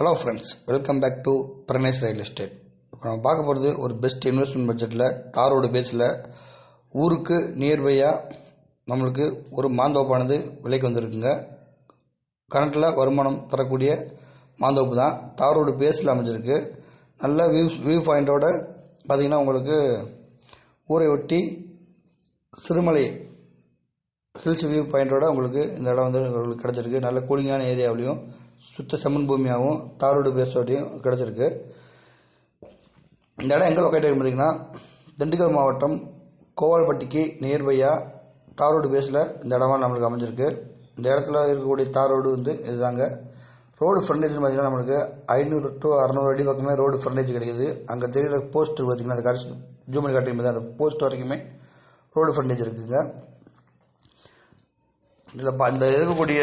Hello friends welcome back to Pranesh real estate இப்போ நம்ம பார்க்க போகிறது ஒரு பெஸ்ட் இன்வெஸ்ட்மெண்ட் பட்ஜெட்டில் தாரோடு பேஸில் ஊருக்கு நியர்பையாக நம்மளுக்கு ஒரு மாந்தோப்பானது விலைக்கு வந்திருக்குங்க. கரண்ட்டில் வருமானம் தரக்கூடிய மாந்தோப்பு தான். தாரோடு பேஸில் அமைஞ்சிருக்கு. நல்ல வியூ வியூ பாயிண்டோட பார்த்திங்கன்னா உங்களுக்கு ஊரை ஒட்டி சிறுமலை ஹில்ஸ் வியூ பாயிண்டோட உங்களுக்கு இந்த இடம் வந்து உங்களுக்கு கிடச்சிருக்கு. நல்ல கூலிங்கான ஏரியாவிலையும் சுத்த செம்மண் பூமியாகவும் தாரோடு பேசோடையும் கிடச்சிருக்கு. இந்த இடம் எங்கே லொக்கேட் ஆகி பார்த்தீங்கன்னா திண்டுக்கல் மாவட்டம் கோவால்பட்டிக்கு நியர்பையாக தாரோடு பேஸில் இந்த இடமா நம்மளுக்கு அமைஞ்சிருக்கு. இந்த இடத்துல இருக்கக்கூடிய தார் ரோடு வந்து இதுதாங்க. ரோடு ஃப்ரண்டேஜ் பார்த்தீங்கன்னா நம்மளுக்கு ஐநூறு டு அறநூறு அடி பக்கமே ரோடு ஃப்ரண்டேஜ் கிடைக்குது. அங்கே தெரியிற போஸ்ட் பார்த்தீங்கன்னா அந்த கடைசி ஜூம் பண்ணி காட்டும்போது அந்த போஸ்ட் வரைக்குமே ரோடு ஃப்ரண்டேஜ் இருக்குதுங்க இதில் இந்த இருக்கக்கூடிய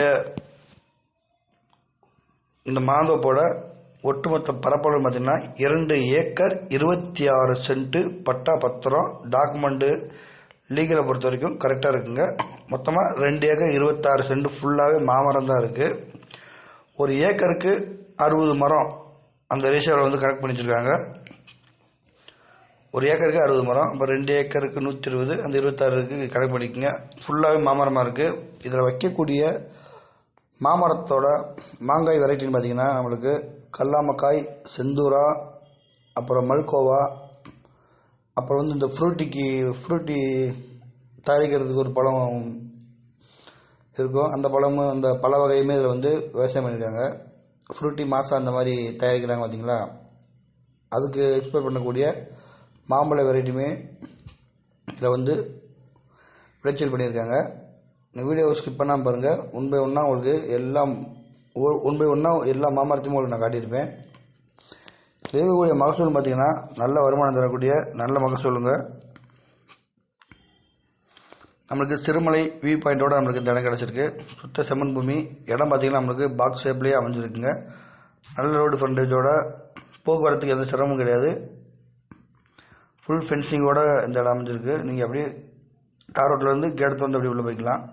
இந்த மாந்தோப்போட ஒட்டுமொத்த பரப்பளவு பார்த்தீங்கன்னா இரண்டு ஏக்கர் இருபத்தி ஆறு சென்ட்டு பட்டா பத்திரம் டாக்குமெண்ட்டு லீகலை பொறுத்த வரைக்கும் கரெக்டாக இருக்குங்க. மொத்தமாக ரெண்டு ஏக்கர் இருபத்தாறு சென்ட் ஃபுல்லாகவே மாமரம் தான் இருக்குது ஒரு ஏக்கருக்கு அறுபது மரம் அந்த ரேஷியோவில் வந்து கனெக்ட் பண்ணி வச்சுருக்காங்க ஒரு ஏக்கருக்கு அறுபது மரம் அப்போ ரெண்டு ஏக்கருக்கு நூற்றி இருபது அந்த இருபத்தாறுக்கு கனெக்ட் பண்ணிக்கோங்க. ஃபுல்லாகவே மாமரமாக இருக்குது இதில் வைக்கக்கூடிய மாமரத்தோட மாங்காய் வெரைட்டின்னு பார்த்தீங்கன்னா நம்மளுக்கு கல்லாமக்காய் செந்தூரா அப்புறம் மல்கோவா அப்புறம் வந்து இந்த ஃப்ரூட்டிக்கு ஃப்ரூட்டி தயாரிக்கிறதுக்கு ஒரு பழம் இருக்கும். அந்த பழமும் அந்த பல வகையுமே இதில் வந்து விவசாயம் பண்ணியிருக்காங்க ஃப்ரூட்டி மாசா அந்த மாதிரி தயாரிக்கிறாங்க பார்த்தீங்களா அதுக்கு எக்ஸ்போர்ட் பண்ணக்கூடிய மாம்பழ வெரைட்டியுமே இதில் வந்து விளைச்சல் பண்ணியிருக்காங்க இந்த வீடியோவை ஸ்கிப் பண்ணாமல் பாருங்கள் ஒன் பை ஒன்னாக உங்களுக்கு எல்லாம் ஒன் பை ஒன்னாக எல்லா மாமரத்தையும் உங்களுக்கு நான் காட்டியிருப்பேன். இருக்கக்கூடிய மகசூல் பார்த்தீங்கன்னா நல்ல வருமானம் தரக்கூடிய நல்ல மகசூலுங்க நம்மளுக்கு சிறுமலை வியூ பாயிண்டோட நம்மளுக்கு இந்த இடம் கிடச்சிருக்கு. சுத்த செம்மன் பூமி இடம் பார்த்தீங்கன்னா நம்மளுக்கு பாக்ஸ் ஷேப்லேயே அமைஞ்சிருக்குங்க. நல்ல ரோடு ஃப்ரண்டேஜோட போக்குவரத்துக்கு எந்த சிரமமும் கிடையாது. ஃபுல் ஃபென்சிங்கோட இந்த இடம் அமைஞ்சிருக்கு. நீங்கள் அப்படியே தார் ரோட்லேருந்து கேட் திறந்து அப்படி உள்ளே போய்க்கலாம்.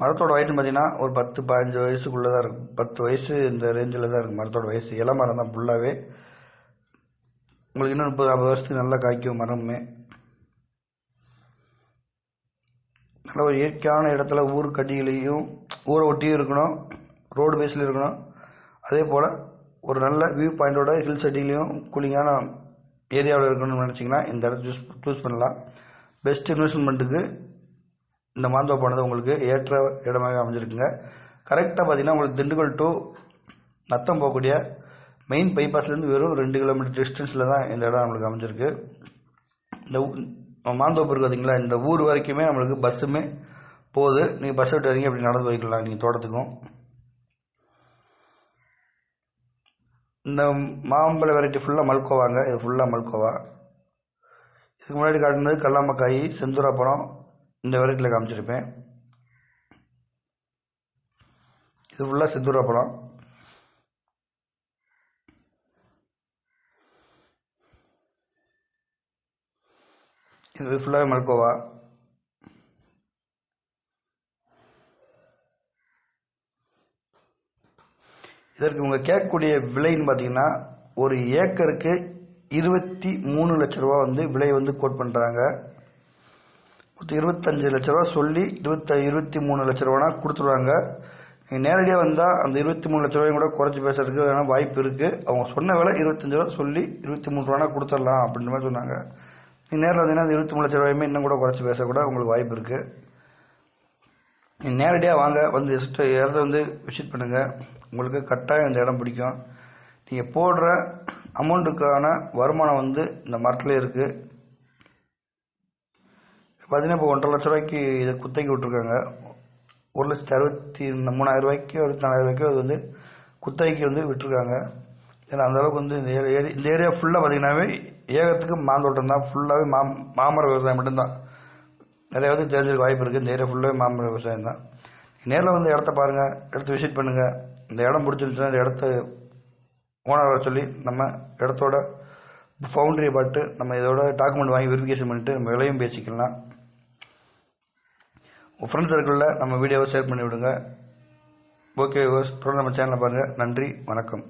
மரத்தோட வயசுன்னு பார்த்தீங்கன்னா ஒரு பத்து பதினஞ்சு வயசுக்குள்ளே தான் இருக்கும் பத்து வயசு இந்த ரேஞ்சில் தான் இருக்குது மரத்தோட வயசு. இள மரம் தான் ஃபுல்லாகவே உங்களுக்கு இன்னும் முப்பது நாற்பது வருஷத்துக்கு நல்லா காய்க்கும் மரமுமே. நல்ல ஒரு இயற்கையான இடத்துல ஊர் கட்டிகளையும் ஊரை ஒட்டியும் இருக்கணும். ரோடு பேஸில் இருக்கணும். அதே போல் ஒரு நல்ல வியூ பாயிண்டோட ஹில்ஸ் அடியிலையும் கூலிங்கான ஏரியாவில் இருக்கணும்னு நினச்சிங்கன்னா இந்த இடத்த சூஸ் சூஸ் பண்ணலாம். பெஸ்ட் இன்வெஸ்ட்மெண்ட்டுக்கு இந்த மாந்தோப்பானது உங்களுக்கு ஏற்ற இடமாக அமைஞ்சிருக்குங்க. கரெக்டாக பார்த்தீங்கன்னா உங்களுக்கு திண்டுக்கல் டு நத்தம் போகக்கூடிய மெயின் பைபாஸ்லேருந்து வெறும் ரெண்டு கிலோமீட்டர் டிஸ்டன்ஸில் தான் இந்த இடம் நம்மளுக்கு அமைஞ்சிருக்கு. இந்த மாந்தோப்பு இருக்குது பார்த்தீங்களா இந்த ஊர் வரைக்குமே நம்மளுக்கு பஸ்ஸுமே போகுது. நீங்கள் பஸ் விட்டு வரீங்க அப்படி நடந்து போய்க்கலாம் நீங்கள் தோட்டத்துக்கும். இந்த மாம்பழ வெரைட்டி ஃபுல்லாக மல்கோவாங்க. இது ஃபுல்லாக மல்கோவா. இதுக்கு முன்னாடி காட்டினது கல்லாமக்காய் செந்தூரா பழம் இந்த வெரைட்டியில் காமிச்சிருப்பேன். இது ஃபுல்லாக சித்தூர பழம். இது ஃபுல்லாகவே மல்கோவா. இதற்கு இவங்க கேட்கக்கூடிய விலைன்னு பார்த்தீங்கன்னா ஒரு ஏக்கருக்கு இருபத்தி மூணு லட்ச ரூபா வந்து விலை வந்து கோட் பண்ணுறாங்க மொத்தம் இருபத்தஞ்சு லட்ச ரூபா சொல்லி இருபத்த இருபத்தி மூணு லட்ச ரூபானா கொடுத்துருவாங்க. நீங்கள் நேரடியாக வந்தால் அந்த இருபத்தி மூணு லட்ச ரூபாயும் கூட குறைச்சி பேசுறதுக்கு வேணால் வாய்ப்பு இருக்குது அவங்க சொன்ன விலை இருபத்தஞ்சு ரூபா சொல்லி இருபத்தி மூணு ரூபானா கொடுத்துடலாம் அப்படின்ற மாதிரி சொன்னாங்க. நீங்கள் நேரில் வந்தீங்கன்னா அந்த இருபத்தி மூணு லட்ச ரூபாயுமே இன்னும் கூட குறைச்சி பேசக்கூட உங்களுக்கு வாய்ப்பு இருக்குது நீங்கள் நேரடியாக வாங்க வந்து ஜஸ்ட் இடத்த வந்து விசிட் பண்ணுங்கள் உங்களுக்கு கட்டாயம் இந்த இடம் பிடிக்கும். நீங்கள் போடுற அமௌண்ட்டுக்கான வருமானம் வந்து இந்த மரத்துலேயே இருக்குது பார்த்தீங்கன்னா இப்போ ஒன்றரை லட்ச ரூபாய்க்கு இதை குத்தகைக்கு விட்ருக்காங்க ஒரு லட்சத்தி அறுபத்தி மூணாயிரம் ரூபாய்க்கு அறுபத்தி நாலாயிரம் ரூபாய்க்கு அது வந்து குத்தகைக்கு வந்து விட்டுருக்காங்க. ஏன்னா அந்தளவுக்கு வந்து இந்த ஏரியா இந்த ஏரியா ஃபுல்லாக பார்த்தீங்கன்னாவே ஏகத்துக்கு மாந்தோட்டம் தான். ஃபுல்லாகவே மா மாமர விவசாயம் மட்டும்தான். நிறைய வந்து தெரிஞ்சிருக்க வாய்ப்பு இருக்குது இந்த ஏரியா ஃபுல்லாகவே மாமர விவசாயம் தான். நேரில் வந்து இடத்த பாருங்கள் இடத்த விசிட் பண்ணுங்கள் இந்த இடம் பிடிச்சிருந்துச்சுன்னா இந்த இடத்த ஓனர் வர சொல்லி நம்ம இடத்தோட ஃபவுண்டரியை பார்த்து நம்ம இதோட டாக்குமெண்ட் வாங்கி வெரிஃபிகேஷன் பண்ணிவிட்டு நம்ம விலையும் பேசிக்கலாம். உங்கள் ஃப்ரெண்ட்ஸ் சர்க்கிளில் நம்ம வீடியோவை ஷேர் பண்ணி விடுங்க ஓகே தொடர்ந்து நம்ம சேனலை பாருங்கள் நன்றி வணக்கம்.